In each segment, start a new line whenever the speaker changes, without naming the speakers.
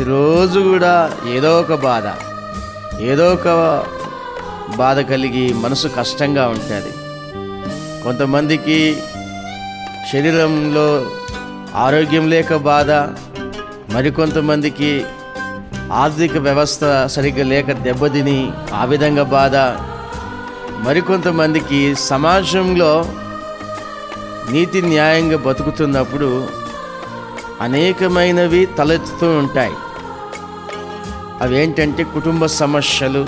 ప్రతిరోజు కూడా ఏదో ఒక బాధ ఏదో ఒక బాధ కలిగి మనసు కష్టంగా ఉంటుంది. కొంతమందికి శరీరంలో ఆరోగ్యం లేక బాధ మరికొంతమందికి ఆర్థిక వ్యవస్థ సరిగ్గా లేక దెబ్బతిని ఆ విధంగా బాధ మరికొంతమందికి సమాజంలో నీతి న్యాయంగా బతుకుతున్నప్పుడు అనేకమైనవి తలెత్తుతూ ఉంటాయి. అవేంటంటే కుటుంబ సమస్యలు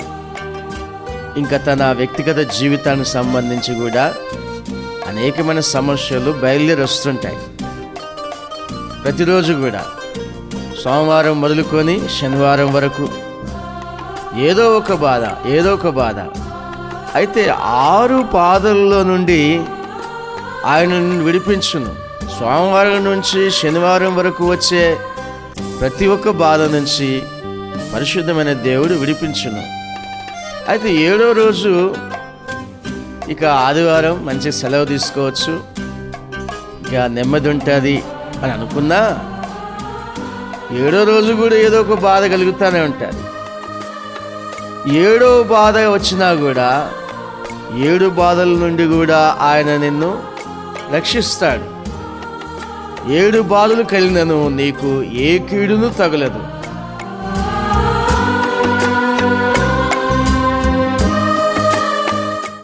ఇంకా తన వ్యక్తిగత జీవితానికి సంబంధించి కూడా అనేకమైన సమస్యలు బయలుదేరి వస్తుంటాయి ప్రతిరోజు కూడా సోమవారం మొదలుకొని శనివారం వరకు ఏదో ఒక బాధ ఏదో ఒక బాధ. అయితే ఆరు పాదల్లో నుండి ఆయన విడిపించును. సోమవారం నుంచి శనివారం వరకు వచ్చే ప్రతి ఒక్క బాధ నుంచి పరిశుద్ధమైన దేవుడు విడిపించును. అయితే ఏడో రోజు ఇక ఆదివారం మంచి సెలవు తీసుకోవచ్చు. ఇక నెమ్మది ఉంటుంది అని అనుకున్నా. ఏడో రోజు కూడా ఏదో ఒక బాధ కలుగుతూనే ఉంటుంది. ఏడో బాధ వచ్చినా కూడా ఏడు బాధల నుండి కూడా ఆయన నిన్ను రక్షిస్తాడు. ఏడు బాధలు కలిగినను నీకు ఏ కీడును తగలదు.